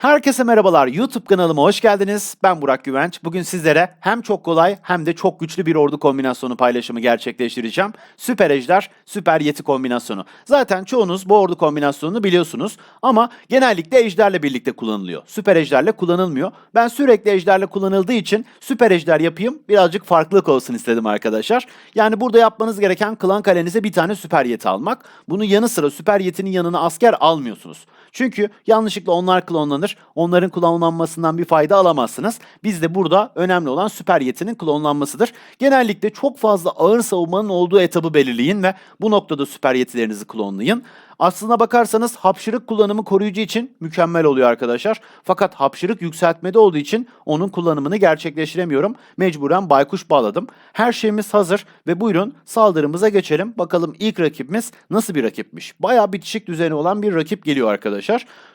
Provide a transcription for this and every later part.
Herkese merhabalar. YouTube kanalıma hoş geldiniz. Ben Burak Güvenç. Bugün sizlere hem çok kolay hem de çok güçlü bir ordu kombinasyonu paylaşımı gerçekleştireceğim. Süper Ejder, Süper Yeti kombinasyonu. Zaten çoğunuz bu ordu kombinasyonunu biliyorsunuz ama genellikle Ejder'le birlikte kullanılıyor. Süper Ejder'le kullanılmıyor. Ben sürekli Ejder'le kullanıldığı için Süper Ejder yapayım. Birazcık farklılık olsun istedim arkadaşlar. Yani burada yapmanız gereken klan kalenize bir tane Süper Yeti almak. Bunun yanı sıra Süper Yeti'nin yanına asker almıyorsunuz. Çünkü yanlışlıkla onlar klonlanır. Onların klonlanmasından bir fayda alamazsınız. Biz de burada önemli olan süper yetinin klonlanmasıdır. Genellikle çok fazla ağır savunmanın olduğu etabı belirleyin ve bu noktada süper yetilerinizi klonlayın. Aslına bakarsanız hapşırık kullanımı koruyucu için mükemmel oluyor arkadaşlar. Fakat hapşırık yükseltmede olduğu için onun kullanımını gerçekleştiremiyorum. Mecburen baykuş bağladım. Her şeyimiz hazır ve buyurun saldırımıza geçelim. Bakalım ilk rakibimiz nasıl bir rakipmiş. Bayağı bitişik düzeni olan bir rakip geliyor arkadaşlar.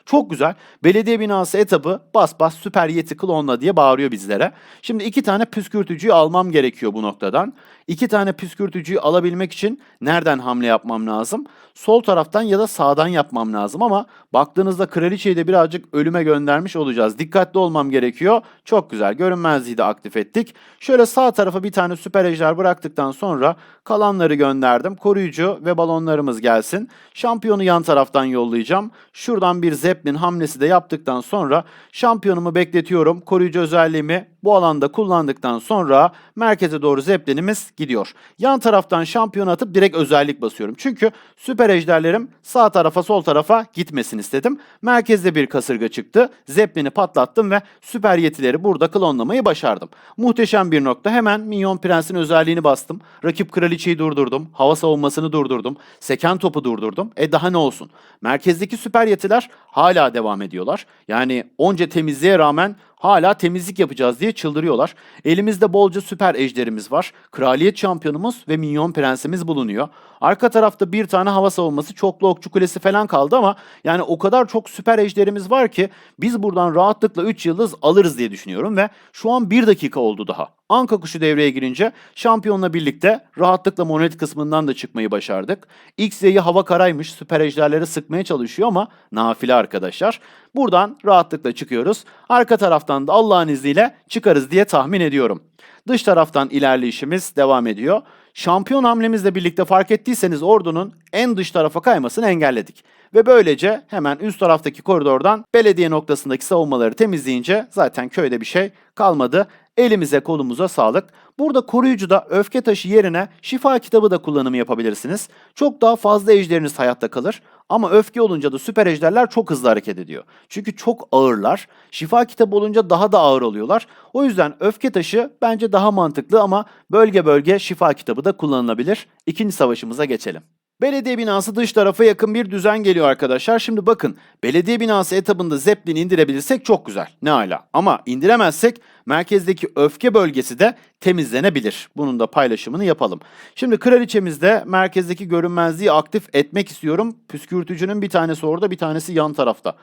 Çok güzel. Belediye binası etabı bas bas süper yeti klonla diye bağırıyor bizlere. Şimdi iki tane püskürtücüyü almam gerekiyor bu noktadan. İki tane püskürtücüyü alabilmek için nereden hamle yapmam lazım? Sol taraftan ya da sağdan yapmam lazım ama baktığınızda kraliçeyi de birazcık ölüme göndermiş olacağız. Dikkatli olmam gerekiyor. Çok güzel. Görünmezliği de aktif ettik. Şöyle sağ tarafa bir tane süper ejder bıraktıktan sonra kalanları gönderdim. Koruyucu ve balonlarımız gelsin. Şampiyonu yan taraftan yollayacağım. Şuradan bir zeppelin hamlesi de yaptıktan sonra şampiyonumu bekletiyorum. Koruyucu özelliğimi bu alanda kullandıktan sonra merkeze doğru zeppelinimiz gidiyor. Yan taraftan şampiyon atıp direkt özellik basıyorum. Çünkü süper ejderlerim sağ tarafa sol tarafa gitmesin istedim. Merkezde bir kasırga çıktı. Zeppelini patlattım ve süper yetileri burada klonlamayı başardım. Muhteşem bir nokta. Hemen Minyon Prens'in özelliğini bastım. Rakip kraliçeyi durdurdum. Hava savunmasını durdurdum. Seken topu durdurdum. E daha ne olsun? Merkezdeki süper yetiler hala devam ediyorlar. Yani onca temizliğe rağmen hala temizlik yapacağız diye çıldırıyorlar. Elimizde bolca süper ejderimiz var. Kraliyet şampiyonumuz ve minyon prensimiz bulunuyor. Arka tarafta bir tane hava savunması, çoklu okçu kulesi falan kaldı ama yani o kadar çok süper ejderimiz var ki biz buradan rahatlıkla 3 yıldız alırız diye düşünüyorum ve şu an 1 dakika oldu daha. Anka kuşu devreye girince şampiyonla birlikte rahatlıkla monet kısmından da çıkmayı başardık. XY'yi hava karaymış süper ejderleri sıkmaya çalışıyor ama nafile arkadaşlar. Buradan rahatlıkla çıkıyoruz. Arka taraftan da Allah'ın izniyle çıkarız diye tahmin ediyorum. Dış taraftan ilerleyişimiz devam ediyor. Şampiyon hamlemizle birlikte fark ettiyseniz ordunun en dış tarafa kaymasını engelledik. Ve böylece hemen üst taraftaki koridordan belediye noktasındaki savunmaları temizleyince zaten köyde bir şey kalmadı. Elimize kolumuza sağlık. Burada koruyucuda öfke taşı yerine şifa kitabı da kullanımı yapabilirsiniz. Çok daha fazla ejderiniz hayatta kalır. Ama öfke olunca da süper ejderler çok hızlı hareket ediyor. Çünkü çok ağırlar. Şifa kitabı olunca daha da ağır oluyorlar. O yüzden öfke taşı bence daha mantıklı ama bölge bölge şifa kitabı da kullanılabilir. İkinci savaşımıza geçelim. Belediye binası dış tarafa yakın bir düzen geliyor arkadaşlar. Şimdi bakın belediye binası etabında Zeppelin indirebilirsek çok güzel. Ne ala. Ama indiremezsek merkezdeki öfke bölgesi de temizlenebilir. Bunun da paylaşımını yapalım. Şimdi kraliçemizde merkezdeki görünmezliği aktif etmek istiyorum. Püskürtücünün bir tanesi orada bir tanesi yan tarafta.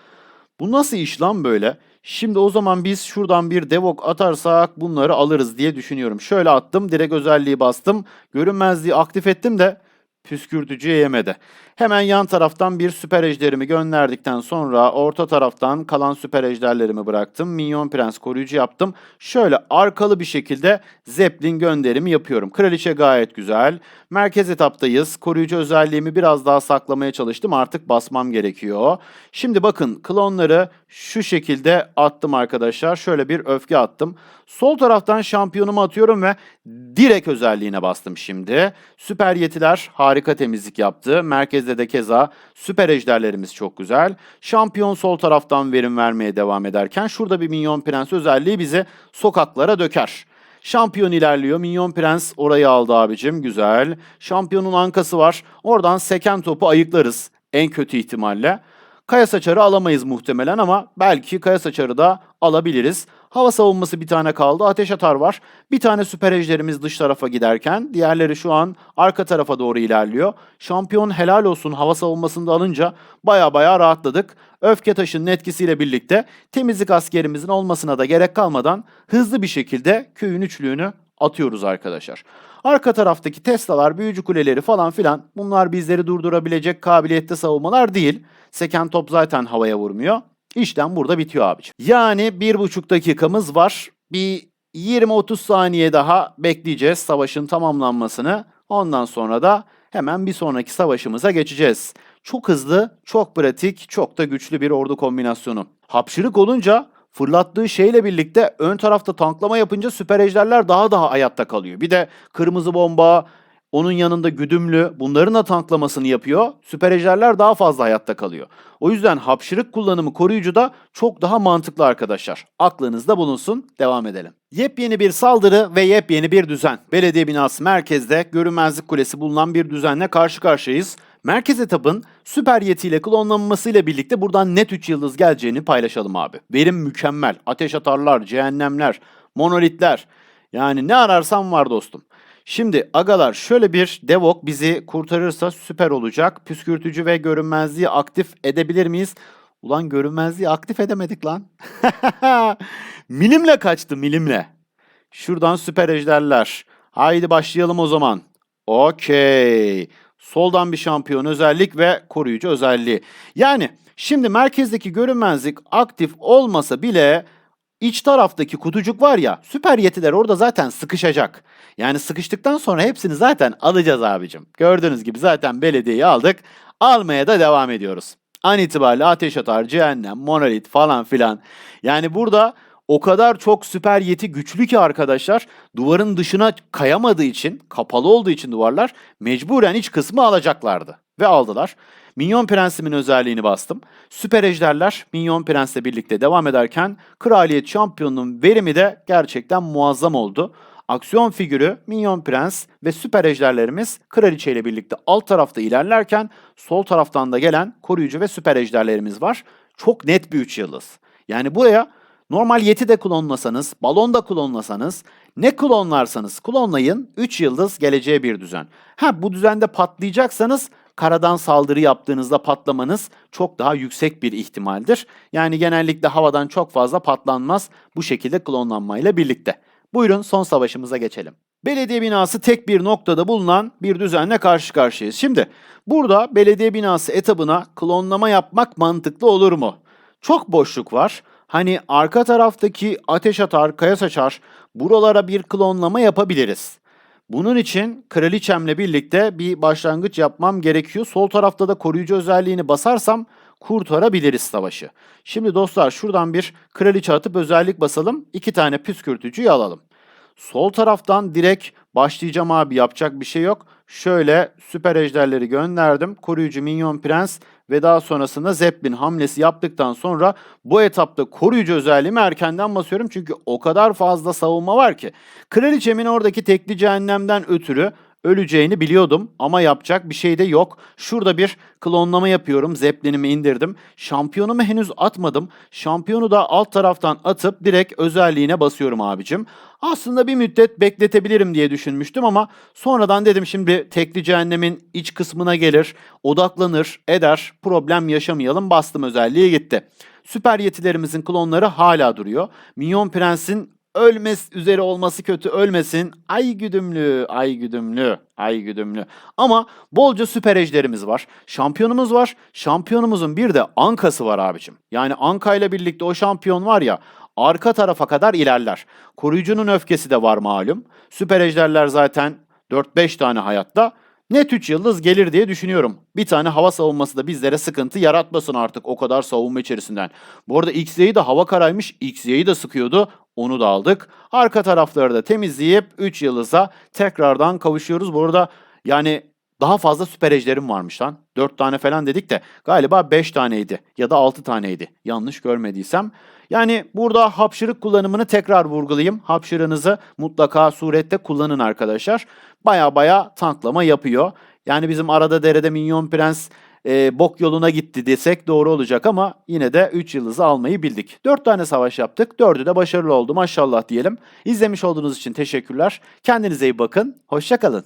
Bu nasıl iş lan böyle? Şimdi o zaman biz şuradan bir devok atarsak bunları alırız diye düşünüyorum. Şöyle attım direkt özelliği bastım. Görünmezliği aktif ettim de püskürtücüye yemedi. Hemen yan taraftan bir süper ejderimi gönderdikten sonra orta taraftan kalan süper ejderlerimi bıraktım. Minyon prens koruyucu yaptım. Şöyle arkalı bir şekilde zeppelin gönderimi yapıyorum. Kraliçe gayet güzel. Merkez etaptayız. Koruyucu özelliğimi biraz daha saklamaya çalıştım. Artık basmam gerekiyor. Şimdi bakın klonları şu şekilde attım arkadaşlar. Şöyle bir öfke attım. Sol taraftan şampiyonumu atıyorum ve direkt özelliğine bastım şimdi. Süper yetiler harika temizlik yaptı. Merkezde de keza süper ejderlerimiz çok güzel. Şampiyon sol taraftan verim vermeye devam ederken şurada bir minyon prens özelliği bizi sokaklara döker. Şampiyon ilerliyor. Minyon Prens orayı aldı abicim. Güzel. Şampiyonun ankası var. Oradan seken topu ayıklarız. En kötü ihtimalle. Kaya saçarı alamayız muhtemelen ama belki kaya saçarı da alabiliriz. Hava savunması bir tane kaldı. Ateş atar var. Bir tane süper ejderimiz dış tarafa giderken diğerleri şu an arka tarafa doğru ilerliyor. Şampiyon helal olsun hava savunmasını da alınca baya baya rahatladık. Öfke taşının etkisiyle birlikte temizlik askerimizin olmasına da gerek kalmadan hızlı bir şekilde köyün üçlüğünü atıyoruz arkadaşlar. Arka taraftaki Tesla'lar, büyücü kuleleri falan filan bunlar bizleri durdurabilecek kabiliyette savunmalar değil. Seken top zaten havaya vurmuyor. İşlem burada bitiyor abiciğim. Yani bir buçuk dakikamız var. Bir 20-30 saniye daha bekleyeceğiz savaşın tamamlanmasını. Ondan sonra da hemen bir sonraki savaşımıza geçeceğiz. Çok hızlı, çok pratik, çok da güçlü bir ordu kombinasyonu. Hapşırık olunca fırlattığı şeyle birlikte ön tarafta tanklama yapınca süper ejderler daha daha hayatta kalıyor. Bir de kırmızı bomba, onun yanında güdümlü bunların da tanklamasını yapıyor. Süper ejderler daha fazla hayatta kalıyor. O yüzden hapşırık kullanımı koruyucuda çok daha mantıklı arkadaşlar. Aklınızda bulunsun. Devam edelim. Yepyeni bir saldırı ve yepyeni bir düzen. Belediye binası merkezde görünmezlik kulesi bulunan bir düzenle karşı karşıyayız. Merkez etapın süper yetiyle klonlanmasıyla birlikte buradan net 3 yıldız geleceğini paylaşalım abi. Verim mükemmel. Ateş atarlar, cehennemler, monolitler. Yani ne ararsan var dostum. Şimdi agalar şöyle bir devok bizi kurtarırsa süper olacak. Püskürtücü ve görünmezliği aktif edebilir miyiz? Ulan görünmezliği aktif edemedik lan. milimle kaçtı milimle. Şuradan süper ejderler. Haydi başlayalım o zaman. Okey. Soldan bir şampiyon özellik ve koruyucu özelliği. Yani şimdi merkezdeki görünmezlik aktif olmasa bile iç taraftaki kutucuk var ya süper yetiler orada zaten sıkışacak. Yani sıkıştıktan sonra hepsini zaten alacağız abicim. Gördüğünüz gibi zaten belediyeyi aldık. Almaya da devam ediyoruz. An itibariyle ateş atar, cehennem, monolit falan filan. Yani burada o kadar çok süper yeti güçlü ki arkadaşlar duvarın dışına kayamadığı için, kapalı olduğu için duvarlar mecburen iç kısmı alacaklardı. Ve aldılar. Minyon Prensimin özelliğini bastım. Süper ejderler Minyon Prens'le birlikte devam ederken Kraliyet Şampiyonu'nun verimi de gerçekten muazzam oldu. Aksiyon figürü Minyon Prens ve süper ejderlerimiz Kraliçe ile birlikte alt tarafta ilerlerken sol taraftan da gelen koruyucu ve süper ejderlerimiz var. Çok net bir 3 yıldız. Yani buraya normal yeti de klonlasanız, balon da klonlasanız, ne klonlarsanız klonlayın 3 yıldız geleceği bir düzen. Ha bu düzende patlayacaksanız karadan saldırı yaptığınızda patlamanız çok daha yüksek bir ihtimaldir. Yani genellikle havadan çok fazla patlanmaz bu şekilde klonlanmayla birlikte. Buyurun son savaşımıza geçelim. Belediye binası tek bir noktada bulunan bir düzenle karşı karşıyayız. Şimdi burada belediye binası etabına klonlama yapmak mantıklı olur mu? Çok boşluk var. Hani arka taraftaki ateş atar, kaya saçar buralara bir klonlama yapabiliriz. Bunun için kraliçemle birlikte bir başlangıç yapmam gerekiyor. Sol tarafta da koruyucu özelliğini basarsam kurtarabiliriz savaşı. Şimdi dostlar şuradan bir kraliçe atıp özellik basalım. İki tane püskürtücüyü alalım. Sol taraftan direkt başlayacağım abi yapacak bir şey yok. Şöyle süper ejderleri gönderdim. Koruyucu minyon prens ve daha sonrasında Zeppelin hamlesi yaptıktan sonra bu etapta koruyucu özelliğimi erkenden basıyorum. Çünkü o kadar fazla savunma var ki. Kraliçemin oradaki tekli cehennemden ötürü öleceğini biliyordum ama yapacak bir şey de yok. Şurada bir klonlama yapıyorum. Zeppelin'imi indirdim. Şampiyonumu henüz atmadım. Şampiyonu da alt taraftan atıp direkt özelliğine basıyorum abicim. Aslında bir müddet bekletebilirim diye düşünmüştüm ama sonradan dedim şimdi tekli cehennemin iç kısmına gelir, odaklanır, eder, problem yaşamayalım. Bastım özelliği gitti. Süper yetilerimizin klonları hala duruyor. Minyon Prens'in ölmez üzeri olması kötü ölmesin. Ay güdümlü, ay güdümlü, ay güdümlü. Ama bolca süper ejderimiz var. Şampiyonumuz var. Şampiyonumuzun bir de ankası var abicim. Yani anka ile birlikte o şampiyon var ya arka tarafa kadar ilerler. Koruyucunun öfkesi de var malum. Süper ejderler zaten 4-5 tane hayatta. Net 3 yıldız gelir diye düşünüyorum. Bir tane hava savunması da bizlere sıkıntı yaratmasın artık o kadar savunma içerisinden. Bu arada XY'yi de hava karaymış. XY'yi de sıkıyordu. Onu da aldık. Arka tarafları da temizleyip 3 yıldıza tekrardan kavuşuyoruz. Bu arada yani daha fazla süper ejderim varmış lan. 4 tane falan dedik de galiba 5 taneydi ya da 6 taneydi. Yanlış görmediysem. Yani burada hapşırık kullanımını tekrar vurgulayayım. Hapşırığınızı mutlaka surette kullanın arkadaşlar. Baya baya tanklama yapıyor. Yani bizim arada derede Minyon Prens e, bok yoluna gitti desek doğru olacak ama yine de 3 yıldızı almayı bildik. 4 tane savaş yaptık. 4'ü de başarılı oldu maşallah diyelim. İzlemiş olduğunuz için teşekkürler. Kendinize iyi bakın. Hoşçakalın.